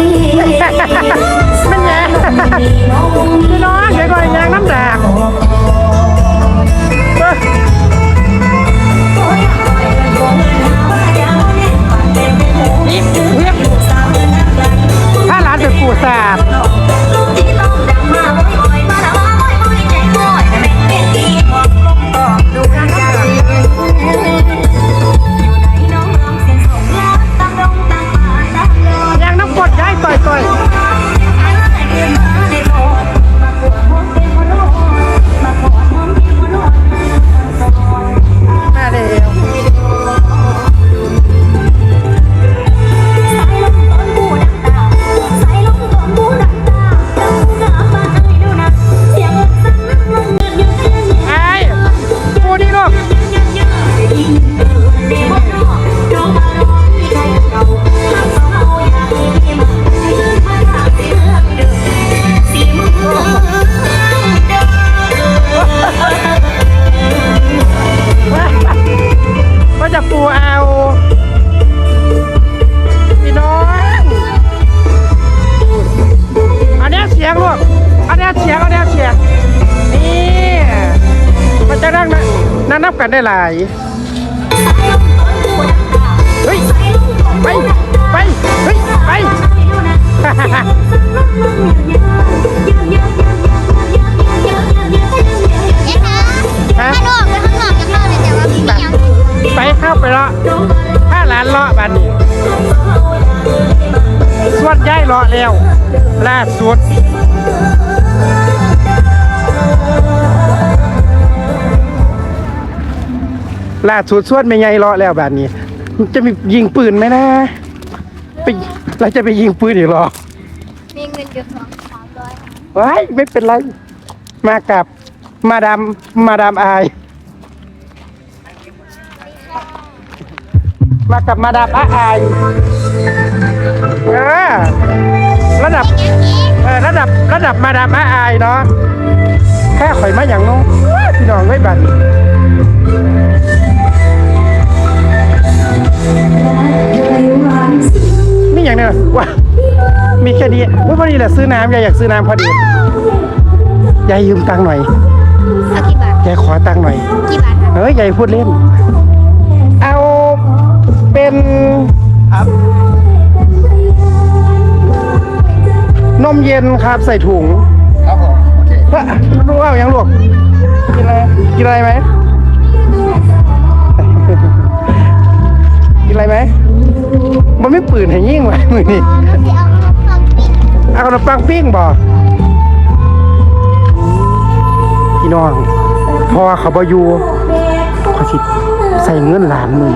哈。 หลายเฮ้ยไปไปเฮ้ยไปข้างนอกไปข้างนอกจะเข้าไม่ยังไปเข้าไปเลาะถ้าร้านเลาะบันนี้สวดย้ายเลาะแล้วล่าสุด ล่าสุดสวดไม่ไงเลาะแล้วแบบนี้ จะมียิงปืนไหมนะไปเราจะไปยิงปืนอีกเหรอมีเงินอยู่สองสามร้อยว้ายไม่เป็นไร มากับมาดามมาดามอาย มากับมาดามอาอายเออระดับเออระดับระดับมาดามอาอายเนาะแค่ข่อยมาอย่างนู้นพี่น้องไว้บัด ว้ามีแค่นี้ว่าพอดีแหละซื้อน้ำยายอยากซื้อน้ำพอดียายยืมตังค์หน่อยเอากี่บาทยายขอตังค์หน่อย กี่บาทครับเฮ้ยยายพูดเล่น เอาเป็นนมเย็นครับใส่ถุง ครับผมโอเคเฮ้ยรู้ว่ายังลวกกินอะไรกินอะไรไหม อะไรไหมมันไม่ปืนให้ยิ่งไว้มือนี่เอาขนมปังปิ้งเอาขนมปังปิ้งบ่พี่น้องพอเขาบอยู่เขาสิใส่เงินหลานมือ